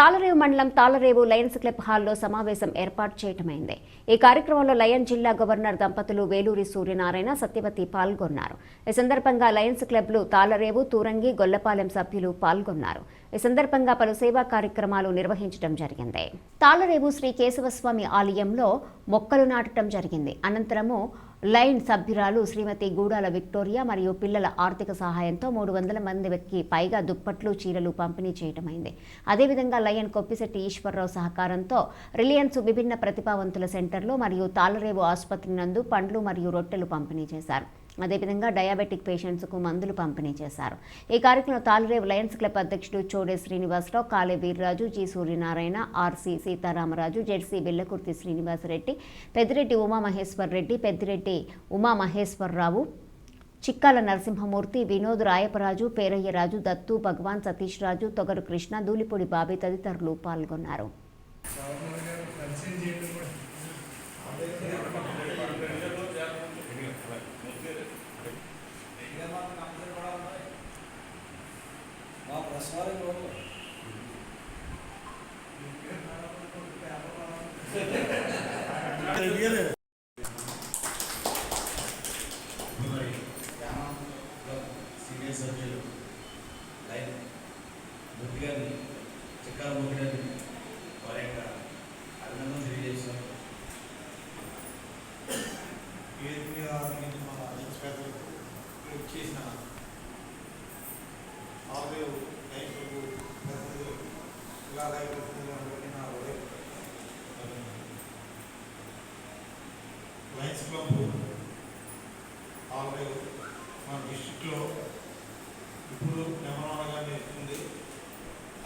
తాళరేవు మండలం Tallarevu Lions club హాల్లో సమావేశం ఏర్పాటు చేయటమైంది. ఈ కార్యక్రమంలో లయన్ జిల్లా గవర్నర్ దంపతులు వేలూరి సూర్యనారాయణ సత్యవతి పాల్గొన్నారు. ఈ సందర్భంగా లయన్స్ క్లబ్లు తాళరేవు తూరంగి గొల్లపాలెం సభ్యులు పాల్గొన్నారు. ఈ సందర్భంగా పలు సేవా కార్యక్రమాలు నిర్వహించడం జరిగింది. తాళరేవు శ్రీ కేశవస్వామి ఆలయంలో మొక్కలు నాటడం జరిగింది. అనంతరము లైన్ సభ్యురాలు శ్రీమతి గూడాల విక్టోరియా మరియు పిల్లల ఆర్థిక సహాయంతో మూడు వందల మందికి పైగా దుప్పట్లు చీరలు పంపిణీ చేయటమైంది. అదేవిధంగా లయన్ కొప్పిశెట్టి ఈశ్వరరావు సహకారంతో రిలయన్స్ విభిన్న ప్రతిభావంతుల సెంటర్లో మరియు తాళరేవు ఆసుపత్రి నందు పండ్లు మరియు రొట్టెలు పంపిణీ చేశారు. అదేవిధంగా డయాబెటిక్ పేషెంట్స్కు మందులు పంపిణీ చేశారు. ఈ కార్యక్రమంలో తాలిరేవు లయన్స్ క్లబ్ అధ్యక్షుడు Chode Srinivasarao Kale Veerraju G Suryanarayana RC Seetharamaraju ZC Billakurthi Srinivasareddy Peddireddy Umamaheswar Reddy Peddireddy Umamaheswararao Chikkala Narasimhamurthy Vinod Rayaparaju Perayyaraju Dattu Bhagavan Satish Raju Thogaru Krishna Dulipudi Bobby తదితరులు పాల్గొన్నారు. మా ప్రశ్నలు senior సభ్యులు లైన్ మూర్తి గారిని చిక్కాల మూర్తి గారిని వారి యొక్క అభినందన తెలియజేస్తున్నాం వేదిక మీద నేను మన ఇన్స్పెక్టర్కు చేసిన ఆరు రైతులకు ప్రతినిధులకు ఇలా నా ఉదయం లయన్స్ క్లబ్ మన డిస్టిక్లో ఇప్పుడు నెంబర్ వన్గా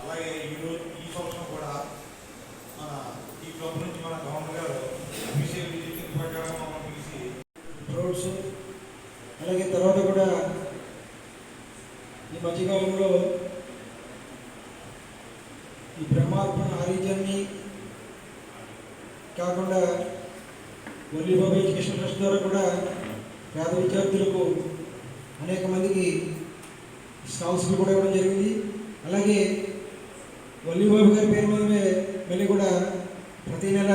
అలాగే ఈరోజు ఈ సంవత్సరం కూడా మన ఈ క్లబ్ నుంచి మన గవర్నర్ గారు అఫీషియల్ విజిటింగ్ ప్రకారం మమ్మల్ని పిలిచి రోడ్స్ అలాగే తర్వాత కూడా ఈ మధ్యకాలంలో ఈ బ్రహ్మార్పణ ఆరోగ్యాన్ని కాకుండా ఒల్లిబాబు ఎడ్యుకేషన్ ట్రస్ట్ ద్వారా కూడా పేద విద్యార్థులకు అనేక మందికి స్కాలర్షిప్ కూడా ఇవ్వడం జరిగింది. అలాగే వల్లీబాబు గారి పేరు మీదనే మళ్ళీ కూడా ప్రతి నెల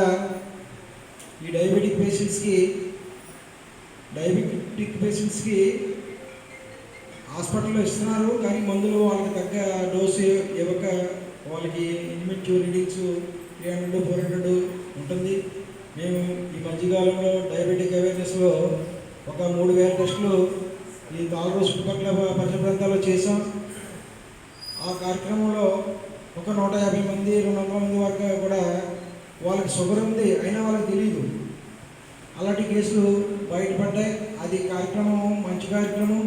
ఈ డయాబెటిక్ పేషెంట్స్కి డయాబెటిక్ పేషెంట్స్కి హాస్పిటల్లో ఇస్తున్నారు. కానీ మందులు వాళ్ళకి తగ్గ డోసు ఇవ్వక వాళ్ళకి immaturities readings three hundred four hundred ఉంటుంది. మేము ఈ మధ్యకాలంలో డయాబెటిక్ అవేర్నెస్లో ఒక మూడు వేల టెస్టులు ఈ నాలుగు చుట్టుపక్కల పరిసర ప్రాంతాల్లో చేసాం ఆ కార్యక్రమంలో ఒక నూట యాభై మంది రెండు వందల మంది వరకు కూడా వాళ్ళకి షుగర్ ఉంది. అయినా వాళ్ళకి తెలియదు అలాంటి కేసులు బయటపడ్డాయి. అది కార్యక్రమం మంచి కార్యక్రమం.